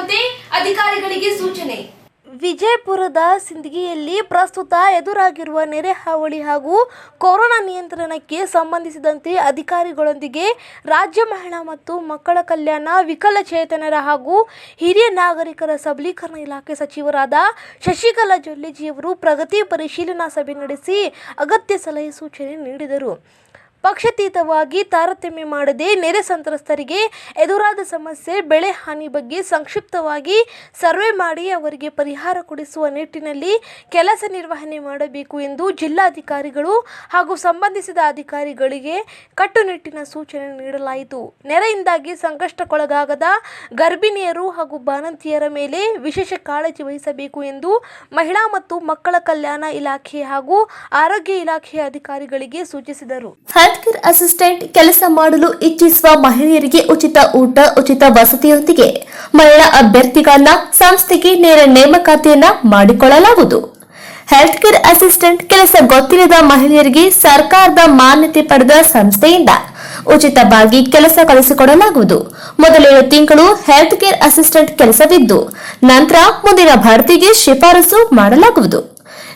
ಅಧಿಕಾರಿಗಳಿಗೆ ಸೂಚನೆ. ವಿಜಯಪುರದ ಸಿಂದಗಿಯಲ್ಲಿ ಪ್ರಸ್ತುತ ಎದುರಾಗಿರುವ ನೆರೆ ಹಾವಳಿ ಹಾಗೂ ಕೊರೋನಾ ನಿಯಂತ್ರಣಕ್ಕೆ ಸಂಬಂಧಿಸಿದಂತೆ ಅಧಿಕಾರಿಗಳೊಂದಿಗೆ ರಾಜ್ಯ ಮಹಿಳಾ ಮತ್ತು ಮಕ್ಕಳ ಕಲ್ಯಾಣ, ವಿಕಲಚೇತನರ ಹಾಗೂ ಹಿರಿಯ ನಾಗರಿಕರ ಸಬಲೀಕರಣ ಇಲಾಖೆ ಸಚಿವರಾದ ಶಶಿಕಲಾ ಜೊಲ್ಲೆಜಿಯವರು ಪ್ರಗತಿ ಪರಿಶೀಲನಾ ಸಭೆ ನಡೆಸಿ ಅಗತ್ಯ ಸಲಹೆ ಸೂಚನೆ ನೀಡಿದರು. ಪಕ್ಷಾತೀತವಾಗಿ ತಾರತಮ್ಯ ಮಾಡದೆ ನೆರೆ ಸಂತ್ರಸ್ತರಿಗೆ ಎದುರಾದ ಸಮಸ್ಯೆ, ಬೆಳೆ ಹಾನಿ ಬಗ್ಗೆ ಸಂಕ್ಷಿಪ್ತವಾಗಿ ಸರ್ವೆ ಮಾಡಿ ಅವರಿಗೆ ಪರಿಹಾರ ಕೊಡಿಸುವ ನಿಟ್ಟಿನಲ್ಲಿ ಕೆಲಸ ನಿರ್ವಹಣೆ ಮಾಡಬೇಕು ಎಂದು ಜಿಲ್ಲಾಧಿಕಾರಿಗಳು ಹಾಗೂ ಸಂಬಂಧಿಸಿದ ಅಧಿಕಾರಿಗಳಿಗೆ ಕಟ್ಟುನಿಟ್ಟಿನ ಸೂಚನೆ ನೀಡಲಾಯಿತು. ನೆರೆಯಿಂದಾಗಿ ಸಂಕಷ್ಟಕ್ಕೊಳಗಾಗದ ಗರ್ಭಿಣಿಯರು ಹಾಗೂ ಬಾಣಂತಿಯರ ಮೇಲೆ ವಿಶೇಷ ಕಾಳಜಿ ವಹಿಸಬೇಕು ಎಂದು ಮಹಿಳಾ ಮತ್ತು ಮಕ್ಕಳ ಕಲ್ಯಾಣ ಇಲಾಖೆ ಹಾಗೂ ಆರೋಗ್ಯ ಇಲಾಖೆಯ ಅಧಿಕಾರಿಗಳಿಗೆ ಸೂಚಿಸಿದರು. ಹೆಲ್ತ್ ಕೇರ್ ಅಸಿಸ್ಟೆಂಟ್ ಕೆಲಸ ಮಾಡಲು ಇಚ್ಛಿಸುವ ಮಹಿಳೆಯರಿಗೆ ಉಚಿತ ಊಟ, ಉಚಿತ ವಸತಿಯೊಂದಿಗೆ ಮಹಿಳಾ ಅಭ್ಯರ್ಥಿಗಳನ್ನ ಸಂಸ್ಥೆಗೆ ನೇರ ನೇಮಕಾತಿಯನ್ನ ಮಾಡಿಕೊಳ್ಳಲಾಗುವುದು. ಹೆಲ್ತ್ ಕೇರ್ ಅಸಿಸ್ಟೆಂಟ್ ಕೆಲಸ ಗೊತ್ತಿಲ್ಲದ ಮಹಿಳೆಯರಿಗೆ ಸರ್ಕಾರದ ಮಾನ್ಯತೆ ಪಡೆದ ಸಂಸ್ಥೆಯಿಂದ ಉಚಿತವಾಗಿ ಕೆಲಸ ಕಲಿಸಿಕೊಡಲಾಗುವುದು. ಮೊದಲೇಳು ತಿಂಗಳು ಹೆಲ್ತ್ ಕೇರ್ ಅಸಿಸ್ಟೆಂಟ್ ಕೆಲಸವಿದ್ದು, ನಂತರ ಮುಂದಿನ ಭರ್ತಿಗೆ ಶಿಫಾರಸು ಮಾಡಲಾಗುವುದು.